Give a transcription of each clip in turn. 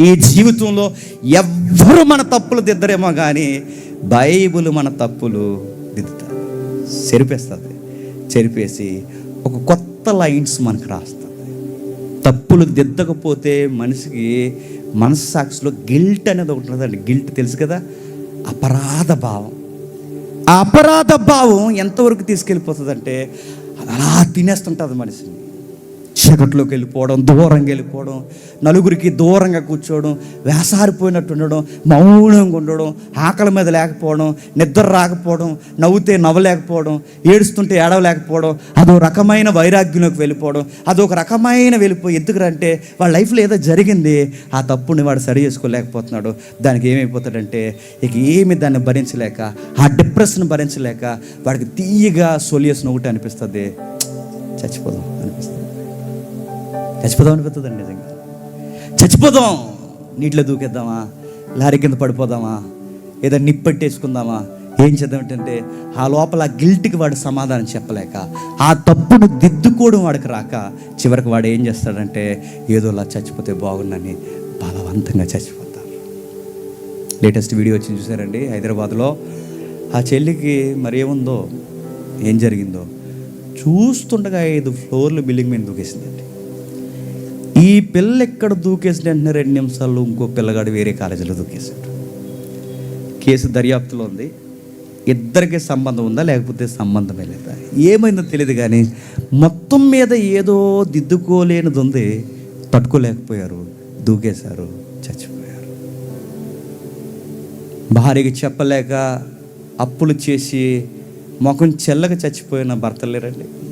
ఈ జీవితంలో ఎవ్వరు మన తప్పులు దిద్దరేమో కానీ బైబుల్ మన తప్పులు దిద్దుతారు. చెరిపేస్తుంది. చెరిపేసి ఒక కొత్త లైన్స్ మనకు రాస్తుంది. తప్పులు దిద్దకపోతే మనిషికి మనస్సాక్షిలో గిల్ట్ అనేది ఒకటి ఉంటుందండి. గిల్ట్ తెలుసు కదా? అపరాధ భావం. ఆ అపరాధ భావం ఎంతవరకు తీసుకెళ్ళిపోతుందంటే అలా తినేస్తుంటుంది మనిషిని. చీకట్లోకి వెళ్ళిపోవడం దూరంగా వెళ్ళిపోవడం నలుగురికి దూరంగా కూర్చోవడం వేసారిపోయినట్టు ఉండడం మౌనంగా ఉండడం ఆకలి మీద లేకపోవడం నిద్ర రాకపోవడం నవ్వుతే నవ్వలేకపోవడం ఏడుస్తుంటే ఏడవలేకపోవడం అదో రకమైన వైరాగ్యంలోకి వెళ్ళిపోవడం అదొక రకమైన వెళ్ళిపోయి ఎందుకంటే వాళ్ళ లైఫ్లో ఏదో జరిగింది ఆ తప్పుని వాడు సరి చేసుకోలేకపోతున్నాడు. దానికి ఏమైపోతాడంటే ఇక ఏమి దాన్ని భరించలేక ఆ డిప్రెషన్ భరించలేక వాడికి తీయగా సొల్యూషన్ ఒకటి అనిపిస్తుంది. చచ్చిపోదాం. చచ్చిపోదాం అనిపిస్తుందండి నిజంగా. చచ్చిపోదాం నీటిలో దూకేద్దామా లారీ కింద పడిపోదామా ఏదో నిప్పెట్టేసుకుందామా ఏం చేద్దాం ఏంటంటే ఆ లోపల ఆ గిల్ట్కి వాడు సమాధానం చెప్పలేక ఆ తప్పును దిద్దుకోవడం వాడికి రాక చివరికి వాడు ఏం చేస్తాడంటే ఏదోలా చచ్చిపోతే బాగుందని బలవంతంగా చచ్చిపోతారు లేటెస్ట్ వీడియో వచ్చింది చూసారండి హైదరాబాద్లో. ఆ చెల్లికి మరి ఏముందో ఏం జరిగిందో చూస్తుండగా ఐదు ఫ్లోర్లు బిల్డింగ్ మీద దూకేసిందండి. ఈ పిల్ల ఎక్కడ దూకేసింది అంటే రెండు నిమిషాల్లో ఇంకో పిల్లగాడు వేరే కాలేజీలో దూకేశాడు. కేసు దర్యాప్తులో ఉంది. ఇద్దరికి సంబంధం ఉందా? లేకపోతే సంబంధమే లేదా? ఏమైందో తెలియదు కానీ మొత్తం మీద ఏదో దిద్దుకోలేనిది ఉంది. తట్టుకోలేకపోయారు దూకేశారు చచ్చిపోయారు. భార్యకి చెప్పలేక అప్పులు చేసి ముఖం చెల్లక చచ్చిపోయిన భర్త లేరండి.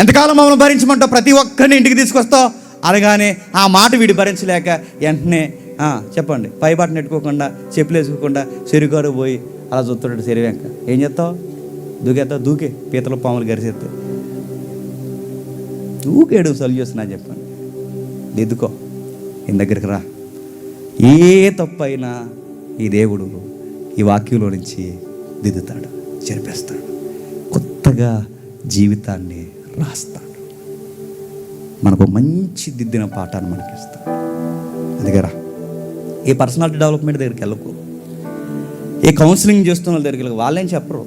ఎంతకాలం మమ్మల్ని భరించమంటావు? ప్రతి ఒక్కరిని ఇంటికి తీసుకొస్తావు? అనగానే ఆ మాట వీడు భరించలేక వెంటనే చెప్పండి. పైబాట నెట్టుకోకుండా చెప్పులు వేసుకోకుండా చెరుగారు పోయి అలా చూస్తున్నాడు చెరువెంక ఏం చేస్తావు? దూకేస్తావు దూకే. పీతలు పాములు గరిసేస్తే దూకేడు సొల్యూషన్ అని చెప్పండి. దిద్దుకో. ఈయన దగ్గరికి రా. ఏ తప్పైనా అయినా ఈ దేవుడు ఈ వాక్యంలో నుంచి దిద్దుతాడు చెరిపేస్తాడు. కొత్తగా జీవితాన్ని రాస్తాడు మనకు మంచి దిద్దిన పాఠాన్ని మనకి ఇస్తాడు అందుకరా ఏ పర్సనాలిటీ డెవలప్మెంట్ దగ్గరికి వెళ్ళకు. ఏ కౌన్సిలింగ్ చేస్తున్న వాళ్ళ దగ్గరికి వాళ్ళేం చెప్పరు.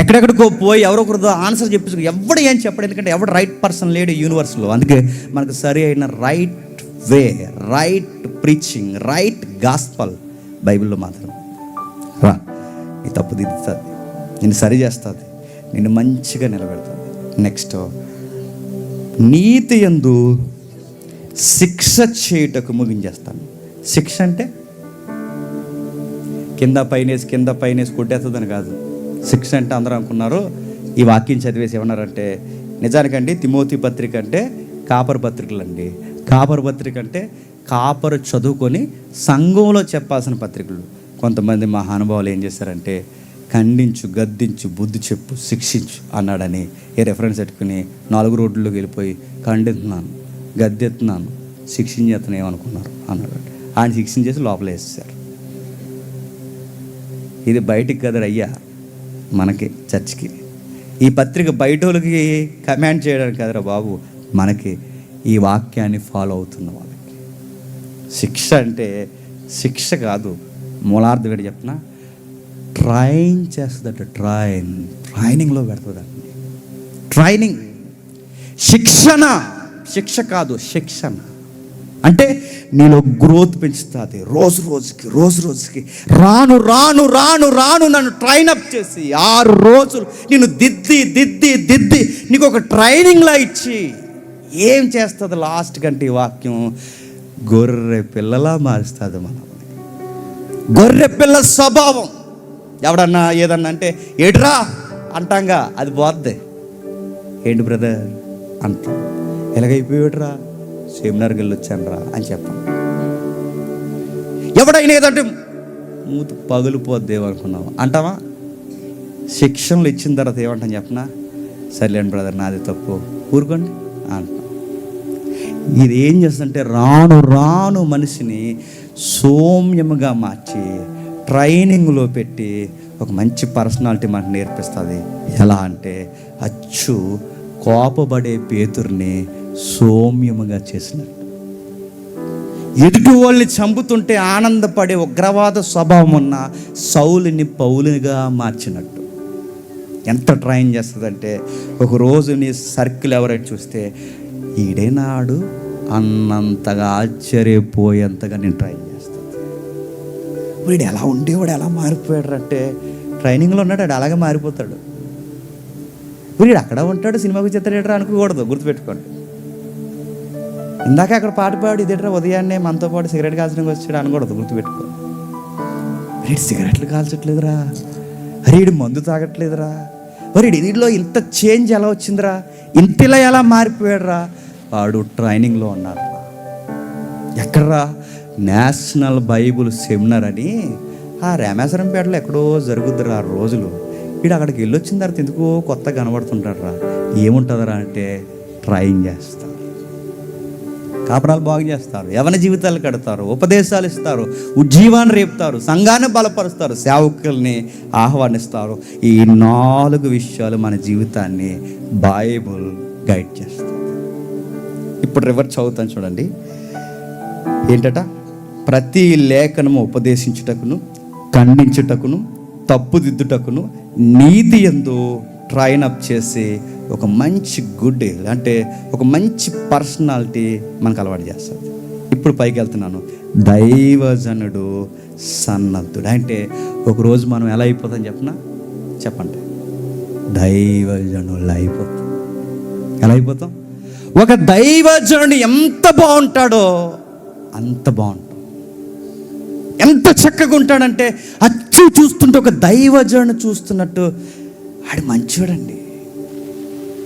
ఎక్కడెక్కడికో పోయి ఎవరొకరితో ఆన్సర్ చెప్పేసి ఎవడు ఏం చెప్పడు. ఎందుకంటే ఎవడు రైట్ పర్సన్ లేడు యూనివర్స్లో. అందుకే మనకు సరి అయిన right way right preaching right gospel బైబిల్లో మాత్రం రా. నీ తప్పు దిద్దుతుంది. నిన్ను సరి చేస్తుంది. నిన్ను మంచిగా నిలబెడుతుంది. నెక్స్ట్ uh, నీతి ఎందు శిక్ష చేయుటకు ముగించేస్తాను. శిక్ష అంటే? కింద పైనేసి కింద పైనేసి కొట్టేస్తుందని కాదు. శిక్ష అంటే అందరూ అనుకున్నారు ఈ వాక్యం చదివేసి ఏమన్నారంటే నిజానికండి తిమోతి పత్రిక అంటే కాపర్ పత్రికలు అండి కాపర్ పత్రిక అంటే కాపరు చదువుకొని సంఘంలో చెప్పాల్సిన పత్రికలు. కొంతమంది మహానుభావులు ఏం చేశారంటే ఖండించు గద్దించు బుద్ధి చెప్పు శిక్షించు అన్నాడని ఏ రెఫరెన్స్ పెట్టుకుని నాలుగు రోడ్లకు వెళ్ళిపోయి ఖండిస్తున్నాను గద్దెత్తున్నాను శిక్షించేతను ఏమనుకున్నారు అన్నాడు. ఆయన శిక్షించేసి లోపల వేసేసారు ఇది బయటికి కదరు అయ్యా మనకి చర్చ్కి. ఈ పత్రిక బయట వాళ్ళకి కమాండ్ చేయడానికి కదరా బాబు మనకి ఈ వాక్యాన్ని ఫాలో అవుతున్న వాళ్ళకి. శిక్ష అంటే శిక్ష కాదు మూలార్థం ఏంటి చెప్పిన ట్రైన్ చేస్తుందట ట్రైన్. ట్రైనింగ్లో పెడుతుందండి ట్రైనింగ్. శిక్షణ. శిక్ష కాదు శిక్షణ. అంటే నీలో గ్రోత్ పెంచుతుంది. రోజు రోజుకి రోజు రోజుకి. రాను రాను రాను రాను నన్ను ట్రైన్ అప్ చేసి ఆరు రోజులు నేను దిద్ది దిద్ది దిద్ది నీకు ఒక ట్రైనింగ్లా ఇచ్చి ఏం చేస్తుంది లాస్ట్ కంటే ఈ వాక్యం? గొర్రె పిల్లలా మారుస్తుంది మనం గొర్రె పిల్ల స్వభావం. ఎవడన్నా ఏదన్నా అంటే ఏట్రా అంటాంగా అది పోద్ది. ఏంటి బ్రదర్? అంత ఎలాగైపోయాడురా సెమినార్కి వెళ్ళి వచ్చానురా అని చెప్పాను ఎవడైనా ఏదంటే మూత పగిలిపోద్ది ఏమనుకున్నావు అంటావా? శిక్షణలు ఇచ్చిన తర్వాత ఏమంటాను చెప్పనా? సర్లేండి బ్రదర్ నాది తప్పు. ఊరుకోండి. అంటాం. ఇది ఏం చేస్తుందంటే రాను రాను మనిషిని సౌమ్యముగా మార్చి ట్రైనింగ్లో పెట్టి ఒక మంచి పర్సనాలిటీ మనకు నేర్పిస్తుంది. ఎలా అంటే అచ్చు కోపపడే పేతుర్ని సౌమ్యముగా చేసినట్టు. ఎదుటి వాళ్ళని చంపుతుంటే ఆనందపడే ఉగ్రవాద స్వభావం ఉన్న సౌలుని పౌలునిగా మార్చినట్టు. ఎంత ట్రైన్ చేస్తుందంటే ఒకరోజు నీ సర్కిల్ ఎవరైనా చూస్తే ఈడేనాడు అన్నంతగా ఆశ్చర్యపోయేంతగా నేను ట్రైన్ వీడు ఎలా ఉండేవాడు ఎలా మారిపోయాడు అంటే ట్రైనింగ్లో ఉన్నాడు వాడు అలాగే మారిపోతాడు. వీడు అక్కడ ఉంటాడు సినిమాకు చిత్రలేటర్ అనుకోకూడదు గుర్తుపెట్టుకోండి. ఇందాక అక్కడ పాట పాడు ఇదేట్రా ఉదయాన్నే మనతో పాటు సిగరెట్ కాల్చడానికి వచ్చాడు అనకూడదు గుర్తుపెట్టుకో వీడు సిగరెట్లు కాల్చట్లేదురా. అరే వీడు మందు తాగట్లేదురా. మరి వీడిలో ఇంత చేంజ్ ఎలా వచ్చిందిరా? ఇంతలా ఎలా మారిపోయాడురా? వాడు ట్రైనింగ్లో ఉన్నాడు. ఎక్కడ్రా? నేషనల్ బైబుల్ సెమినార్ అని ఆ రామేశ్వరంపేటలో ఎక్కడో జరుగుద్దిరా ఆ రోజులు. వీడు అక్కడికి వెళ్ళొచ్చిన తర్వాత ఎందుకో కొత్త కనబడుతుంటాడు రా ఏముంటుందిరా అంటే ట్రైన్ చేస్తారు. కాపురాలు బాగు చేస్తారు. యవన జీవితాలు కడతారు. ఉపదేశాలు ఇస్తారు. ఉజ్జీవాన్ని రేపుతారు. సంఘాన్ని బలపరుస్తారు. సేవకుల్ని ఆహ్వానిస్తారు. ఈ నాలుగు విషయాలు మన జీవితాన్ని బైబుల్ గైడ్ చేస్తారు ఇప్పుడు రివర్స్ చదువుతాను చూడండి. ఏంటట? ప్రతి లేఖనము ఉపదేశించుటకును ఖండించుటకును తప్పుదిద్దుటకును నీతి ఎందు ట్రైన్ అప్ చేసి ఒక మంచి గుడ్ అంటే ఒక మంచి పర్సనాలిటీ మనకు అలవాటు చేస్తుంది ఇప్పుడు పైకి వెళ్తున్నాను. దైవజనుడు సన్నద్ధుడు. అంటే ఒకరోజు మనం ఎలా అయిపోతాం చెప్పనా? చెప్పండి. దైవజనులు అయిపోతాం. ఎలా అయిపోతాం? ఒక దైవజనుడు ఎంత బాగుంటాడో అంత బాగుంటాడు. ఎంత చక్కగా ఉంటాడంటే అచ్చు చూస్తుంటే ఒక దైవజను చూస్తున్నట్టు ఆడు మంచివాడండి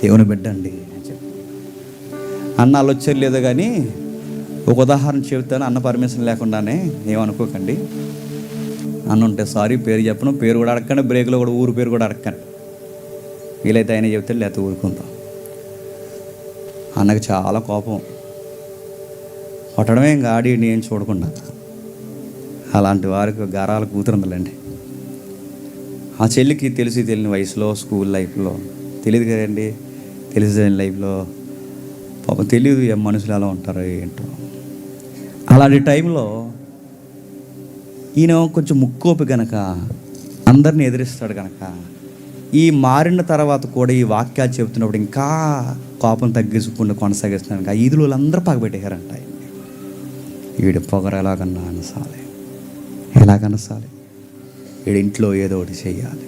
దేవుని బిడ్డ అండి అన్న ఆలోచన లేదు కానీ ఒక ఉదాహరణ చెబుతాను అన్న పర్మిషన్ లేకుండానే ఏమనుకోకండి అన్న ఉంటే సారీ పేరు చెప్పను పేరు కూడా అడగండి బ్రేక్లో కూడా ఊరు పేరు కూడా అడగండి వీలైతే ఆయన చెబుతాడు లేకపోతే ఊరుకుందాం అన్నకు చాలా కోపం. కొట్టడమే ఇంకా ఆడి నేను చూడకుండా. అలాంటి వారికి గారాల కూతురుందండి ఆ చెల్లికి తెలిసి తెలియని వయసులో స్కూల్ లైఫ్లో తెలియదు కదండి. తెలిసి లైఫ్లో పాపం తెలియదు ఏ మనుషులు ఎలా ఉంటారో ఏంటో. అలాంటి టైంలో ఈయన కొంచెం ముక్కోపి గనక అందరిని ఎదిరిస్తాడు కనుక ఈ మారిన తర్వాత కూడా ఈ వాక్యాలు చెబుతున్నప్పుడు ఇంకా కోపం తగ్గించుకుంటూ కొనసాగిస్తున్నాడు ఈదులు వాళ్ళందరూ పగబెట్టేశారంట వీడి పొగరు ఎలాగన్నా అనసాలే. ఎలాగనసాలి వీడి ఇంట్లో ఏదో ఒకటి చేయాలి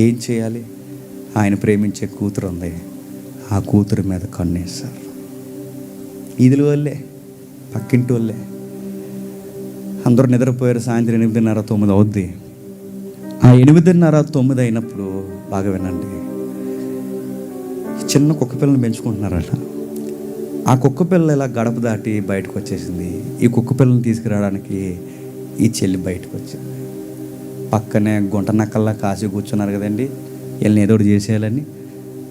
ఏం చేయాలి ఆయన ప్రేమించే కూతురు ఉంది. ఆ కూతురు మీద కన్నేస్తారు. ఈదుల వాళ్ళే పక్కింటి వాళ్ళే అందరూ నిద్రపోయారు సాయంత్రం ఎనిమిదిన్నర తొమ్మిది అవుద్ది. ఆ ఎనిమిదిన్నర తొమ్మిది అయినప్పుడు బాగా వినండి. చిన్న కుక్క పిల్లని పెంచుకుంటున్నారట. ఆ కుక్క పిల్ల ఇలా గడప దాటి బయటకు వచ్చేసింది. ఈ కుక్క పిల్లని తీసుకురావడానికి ఈ చెల్లి బయటకు వచ్చింది. పక్కనే గుంట నక్కల్లా కాసి కూర్చున్నారు కదండి. వీళ్ళని ఏదో ఒకటి చేసేయాలని.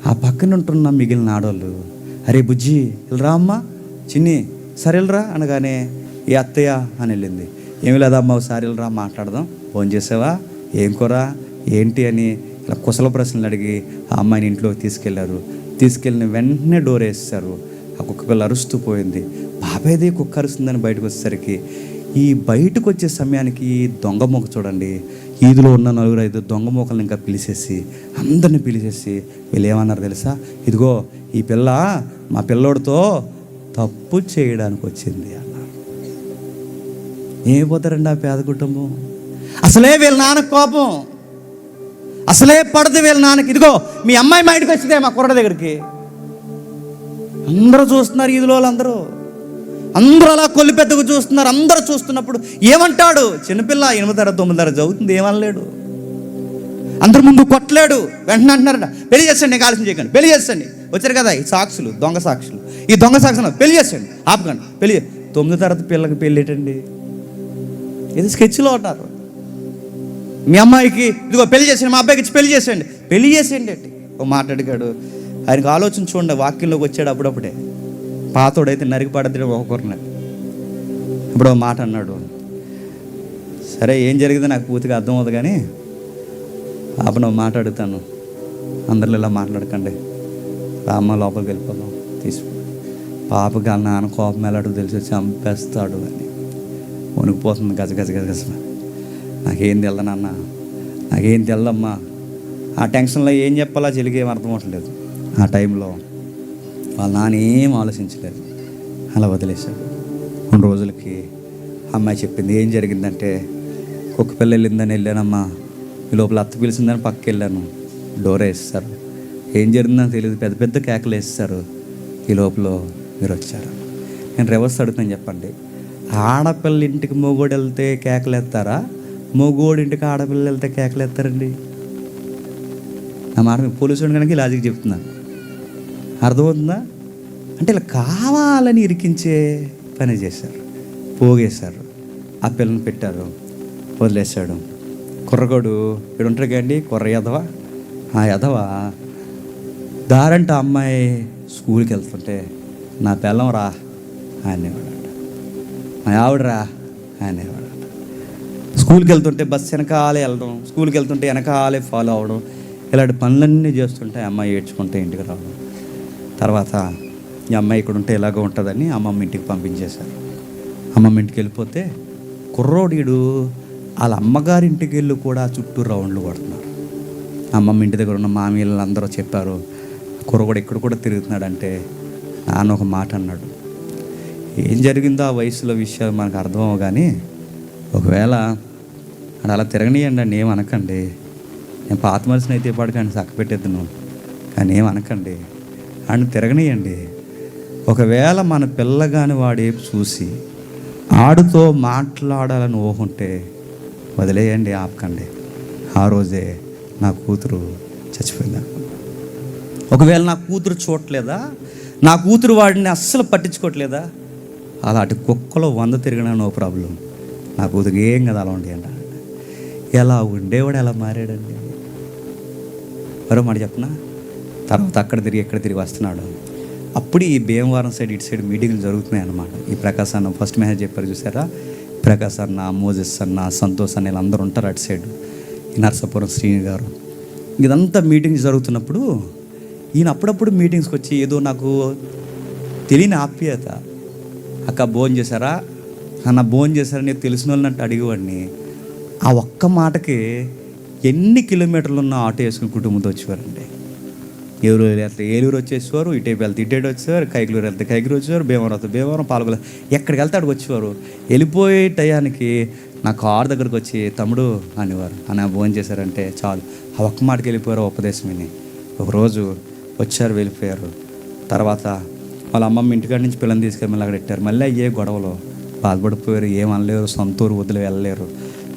ఆ పక్కన ఉంటున్న మిగిలిన ఆడవాళ్ళు అరే బుజ్జి వెళ్ళరా అమ్మా? చిన్ని సరే వెళ్ళరా? అనగానే ఏ అత్తయ్య? అని వెళ్ళింది. ఏమి లేదమ్మా ఒకసారి వెళ్ళరా మాట్లాడదాం. ఫోన్ చేసావా? ఏం కూర? ఏంటి? అని ఇలా కుశల ప్రశ్నలు అడిగి ఆ అమ్మాయిని ఇంట్లోకి తీసుకెళ్ళారు. తీసుకెళ్ళిన వెంటనే డోర్ వేసేసారు ఆ కుక్క పిల్ల అరుస్తూ పోయింది. బాబేది కుక్క అరుస్తుందని బయటకు వచ్చేసరికి ఈ బయటకు వచ్చే సమయానికి దొంగ మొక్క చూడండి. ఈదులో ఉన్న నలుగురు ఐదు దొంగ మొక్కలను ఇంకా పిలిచేసి అందరిని పిలిచేసి వీళ్ళు ఏమన్నారు తెలుసా? ఇదిగో ఈ పిల్ల మా పిల్లోడితో తప్పు చేయడానికి వచ్చింది అన్నారు. ఏమైపోతారండి ఆ పేద కుటుంబం? అసలే వీళ్ళ నాన్న కోపం. అసలే పడదు వీళ్ళ నాన్నకి. ఇదిగో మీ అమ్మాయి మా ఇంటికి వచ్చిందే మా కుర్ర దగ్గరికి. అందరూ చూస్తున్నారు ఈదులో వాళ్ళందరూ. అందరూ అలా కొల్లి పెద్దగా చూస్తున్నారు. అందరూ చూస్తున్నప్పుడు ఏమంటాడు? చిన్నపిల్ల ఎనిమిదిన్నర తొమ్మిదిన్నర చదువుతుంది ఏమనలేడు. అందరి ముందు కొట్టలేడు. వెంటనే అంటున్నారట పెళ్ళి చేసండి నీకు ఆలస్యం చేయకండి పెళ్ళి చేస్తాండి వచ్చారు కదా ఈ సాక్షులు దొంగ సాక్షులు. ఈ దొంగ సాక్షులు పెళ్ళి చేస్తాండి ఆపకండి పెళ్ళి తొమ్మిది తర్వాత పిల్లకి పెళ్ళేటండి? ఇది స్కెచ్లో ఉంటారు మీ అమ్మాయికి ఇదిగో పెళ్ళి చేసేయండి మా అబ్బాయికి ఇచ్చి పెళ్ళి చేసేయండి. పెళ్ళి చేసేయండి అండి ఓ మాట్లాడిగాడు ఆయనకు ఆలోచన చూడండి వాక్యంలోకి వచ్చాడు అప్పుడప్పుడే. పాతోడైతే నరికిపడద్దు ఒక్కొక్కరిని ఇప్పుడు మాట అన్నాడు. సరే ఏం జరిగిందో నాకు పూర్తిగా అర్థం అవుతుంది కానీ అప్పుడు మాట్లాడుతాను అందరిలో ఇలా మాట్లాడకండి. రామ్మ లోపలికి వెళ్ళిపోదాం. తీసు. పాపకి ఆ నాన్న కోపం ఎలాడు తెలిసి చంపేస్తాడు అని. వణికిపోతుంది గజ గజ గజ గజ. నాకేం తెల్లనన్న నాకేం తెల్లమ్మా ఆ టెన్షన్లో ఏం చెప్పాలో చెలికి ఏం అర్థం అవట్లేదు ఆ టైంలో వాళ్ళ నాన్న ఏం ఆలోచించలేదు. అలా వదిలేశాడు. కొన్ని రోజులకి అమ్మాయి చెప్పింది ఏం జరిగిందంటే కుక్క పిల్ల వెళ్ళిందని వెళ్ళానమ్మా. ఈ లోపల అత్త పిలిచిందని పక్కకి వెళ్ళాను. డోర్ వేస్తారు ఏం జరిగిందని తెలియదు. పెద్ద పెద్ద కేకలు వేస్తారు ఈ లోపల మీరు వచ్చారు. నేను రివర్స్ అడుగుతాను చెప్పండి. ఆడపిల్ల ఇంటికి మొగోడు వెళ్తే కేకలు ఎత్తారా మొగోడు ఇంటికి ఆడపిల్ల వెళ్తే కేకలు ఎత్తారండి నా మాట పోలీసు కనుక లాజిక్ చెప్తున్నాను అర్థమవుతుందా? అంటే ఇలా కావాలని ఇరికించే పని చేశారు. పోగేశారు. ఆ పిల్లని పెట్టారు. వదిలేశాడు. కుర్రగోడు ఇక్కడ ఉంటారు కండి కుర్ర ఎదవ ఆ ఎదవ దారంట అమ్మాయి స్కూల్కి వెళ్తుంటే నా పిల్లం రా అనేవాడట. మా ఆవిడరా అనేవాడట. స్కూల్కి వెళ్తుంటే బస్సు వెనకాలే వెళ్ళడం స్కూల్కి వెళ్తుంటే వెనకాలే ఫాలో అవ్వడం ఇలాంటి పనులన్నీ చేస్తుంటే అమ్మాయి ఏడ్చుకుంటే ఇంటికి రావడం. తర్వాత ఈ అమ్మాయి ఇక్కడ ఉంటే ఎలాగో ఉంటుందని అమ్మమ్మ ఇంటికి పంపించేశారు. అమ్మమ్మ ఇంటికి వెళ్ళిపోతే కుర్రోడీడు వాళ్ళ అమ్మగారి ఇంటికి వెళ్ళి కూడా చుట్టూ రౌండ్లు కొడుతున్నారు. అమ్మమ్మ ఇంటి దగ్గర ఉన్న మామీళ్ళు అందరూ చెప్పారు కుర్రగోడు ఇక్కడ కూడా తిరుగుతున్నాడంటే నాన్న ఒక మాట అన్నాడు. ఏం జరిగిందో ఆ వయసులో విషయాలు మనకు అర్థం కానీ ఒకవేళ అది అలా తిరగనియండి అండి ఏమనకండి నేను పాత మనిషిని అయితే ఇప్పటికండి చక్క పెట్టేద్దును కానీ ఏమనకండి ఆయన తిరగనియండి. ఒకవేళ మన పిల్లగాని వాడేపు చూసి ఆడుతో మాట్లాడాలని ఊహుంటే వదిలేయండి ఆపకండి. ఆ రోజే నా కూతురు చచ్చిపోయింది? ఒకవేళ నా కూతురు చూడట్లేదా? నా కూతురు వాడిని అస్సలు పట్టించుకోవట్లేదా? అలాంటి కుక్కలో వంద తిరిగినా నో ప్రాబ్లం. నా కూతురు ఏం కదా అలా ఉండి అంట. ఎలా ఉండేవాడు ఎలా మారాడండి? మరో మాట చెప్పనా తర్వాత అక్కడ తిరిగి ఎక్కడ తిరిగి వస్తున్నాడు. అప్పుడు ఈ భీమవరం సైడ్ ఇటు సైడ్ మీటింగ్లు జరుగుతున్నాయి అన్నమాట. ఈ ప్రకాశ్ అన్న ఫస్ట్ మెసేజ్ చెప్పారు చూసారా? ప్రకాశ్ అన్న మోజెస్ అన్న సంతోష్ అన్న వీళ్ళందరూ ఉంటారు అటు సైడ్. ఈ నరసాపురం శ్రీని గారు. ఇదంతా మీటింగ్స్ జరుగుతున్నప్పుడు ఈయన అప్పుడప్పుడు మీటింగ్స్కి వచ్చి ఏదో నాకు తెలియని ఆప్యాయత. అక్క భోజనం చేశారా? అన్న భోజనం చేశారని తెలిసిన వాళ్ళని అడిగేవాడిని. ఆ ఒక్క మాటకి ఎన్ని కిలోమీటర్లు ఉన్న ఆటో వేసుకుని కుటుంబంతో వచ్చేవారండి. ఏలూరు వెళ్తే ఏలూరు వచ్చేసేవారు ఇటేపు వెళ్తే ఇటేటు వచ్చేవారు కైకులూరు వెళ్తే కైగులూరు వచ్చేవారు భీమవరం వస్తే భీమవరం పాల్గొల ఎక్కడికి వెళ్తే అక్కడికి వచ్చేవారు. వెళ్ళిపోయే టయానికి నా కారు దగ్గరకు వచ్చి తమ్ముడు అనేవారు. అని భోజనం చేశారంటే చాలు. ఆ ఒక్క మాటకి వెళ్ళిపోయారు ఉపదేశం విని ఒకరోజు వచ్చారు వెళ్ళిపోయారు. తర్వాత వాళ్ళ అమ్మమ్మ ఇంటికాడ నుంచి పిల్లల్ని తీసుకెళ్ళి మళ్ళీ అక్కడ పెట్టారు. మళ్ళీ అయ్యే గొడవలు బాధపడిపోయారు. ఏం అనలేరు సొంత ఊరు వదిలి వెళ్ళలేరు.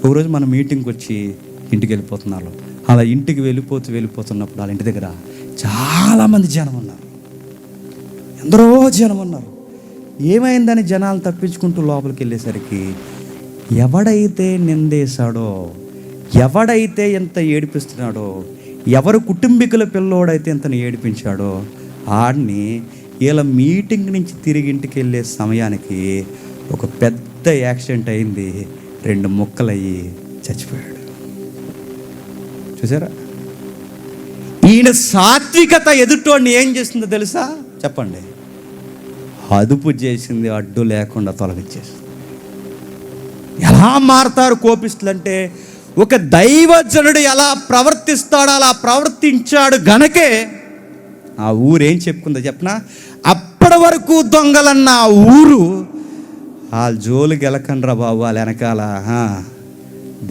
ఒకరోజు మన మీటింగ్కి వచ్చి ఇంటికి వెళ్ళిపోతున్నారు. అలా ఇంటికి వెళ్ళిపోతూ వెళ్ళిపోతున్నప్పుడు వాళ్ళ ఇంటి దగ్గర చాలామంది జనం ఉన్నారు. ఎందరో జనం ఉన్నారు. ఏమైందని జనాలు తప్పించుకుంటూ లోపలికి వెళ్ళేసరికి ఎవడైతే నిందేశాడో ఎవడైతే ఎంత ఏడిపిస్తున్నాడో ఎవరు కుటుంబీకుల పిల్లోడైతే ఇంతను ఏడిపించాడో ఆడిని ఇలా మీటింగ్ నుంచి తిరిగి ఇంటికి వెళ్ళే సమయానికి ఒక పెద్ద యాక్సిడెంట్ అయింది. రెండు ముక్కలయ్యి చచ్చిపోయాడు. చూసారా? ఈయన సాత్వికత ఎదుటోడిని ఏం చేస్తుందో తెలుసా? చెప్పండి. అదుపు చేసింది అడ్డు లేకుండా తొలగించేసింది. ఎలా మారతారు కోపిస్తులంటే ఒక దైవజనుడు ఎలా ప్రవర్తిస్తాడో అలా ప్రవర్తించాడు గనకే ఆ ఊరేం చెప్పుకుందో చెప్పనా? అప్పటి వరకు దొంగలన్న ఆ ఊరు ఆ జోలు గెలకండ్రా బాబు వాళ్ళ వెనకాల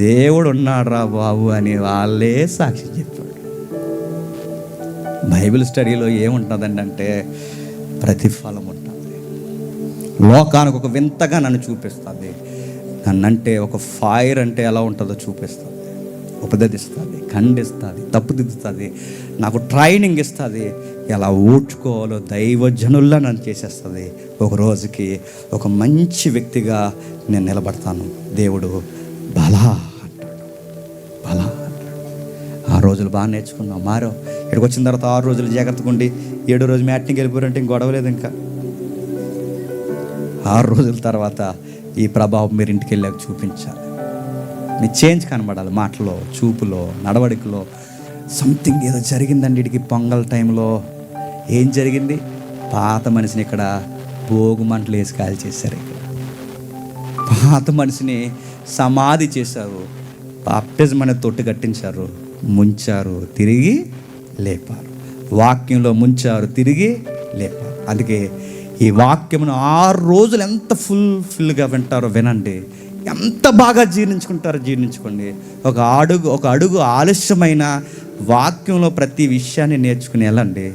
దేవుడు ఉన్నాడు రా బాబు అని వాళ్ళే సాక్షి చెప్పారు బైబిల్ స్టడీలో ఏముంటుందండి అంటే ప్రతిఫలం ఉంటుంది. లోకానికి ఒక వింతగా నన్ను చూపిస్తుంది. నన్నంటే ఒక ఫైర్ అంటే ఎలా ఉంటుందో చూపిస్తుంది. ఉపదేశిస్తుంది ఖండిస్తుంది తప్పుదిద్దుతుంది నాకు ట్రైనింగ్ ఇస్తుంది. ఎలా ఊడ్చుకోవాలో దైవజనుల్లా నన్ను చేసేస్తుంది. ఒక రోజుకి ఒక మంచి వ్యక్తిగా నేను నిలబడతాను. దేవుడు బలా అంటాడు. బలా అంటాడు. ఆ రోజులు బాగా నేర్చుకున్నాం మారో ఇక్కడికి వచ్చిన తర్వాత ఆరు రోజులు జాగ్రత్తగా ఉండి ఏడో రోజు మ్యాట్నింగ్ వెళ్ళిపోయారంటే ఇంక గొడవ లేదు ఇంకా. ఆరు రోజుల తర్వాత ఈ ప్రభావం మీరు ఇంటికి వెళ్ళాక చూపించాలి. మీ చేంజ్ కనబడాలి మాటలో చూపులో నడవడికలో. సంథింగ్ ఏదో జరిగిందండి ఇడికి పొంగల్ టైంలో. ఏం జరిగింది? పాత మనిషిని ఇక్కడ భోగు మంటలు వేసి కాల్ చేశారు ఇక్కడ. పాత మనిషిని సమాధి చేశారు. బాప్టిజం అనే తొట్టు కట్టించారు. ముంచారు. తిరిగి లేపారు. వాక్యంలో ముంచారు తిరిగి లేపారు. అందుకే ఈ వాక్యమును ఆరు రోజులు ఎంత ఫుల్ఫిల్గా వింటారో వినండి. ఎంత బాగా జీర్ణించుకుంటారో జీర్ణించుకోండి. ఒక అడుగు ఒక అడుగు ఆలస్యమైన వాక్యంలో ప్రతి విషయాన్ని నేర్చుకుని వెళ్ళండి.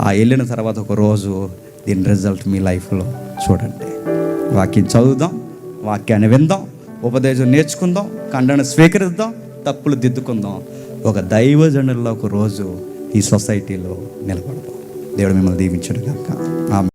ఆ వెళ్ళిన తర్వాత ఒక రోజు దీని రిజల్ట్ మీ లైఫ్లో చూడండి. వాక్యం చదువుదాం వాక్యాన్ని విందాం ఉపదేశం నేర్చుకుందాం ఖండన స్వీకరిద్దాం తప్పులు దిద్దుకుందాం. ఒక దైవజనుల్లో ఒక రోజు ఈ సొసైటీలో నిలబడతాం దేవుడు మిమ్మల్ని దీవించడు కాక ఆమె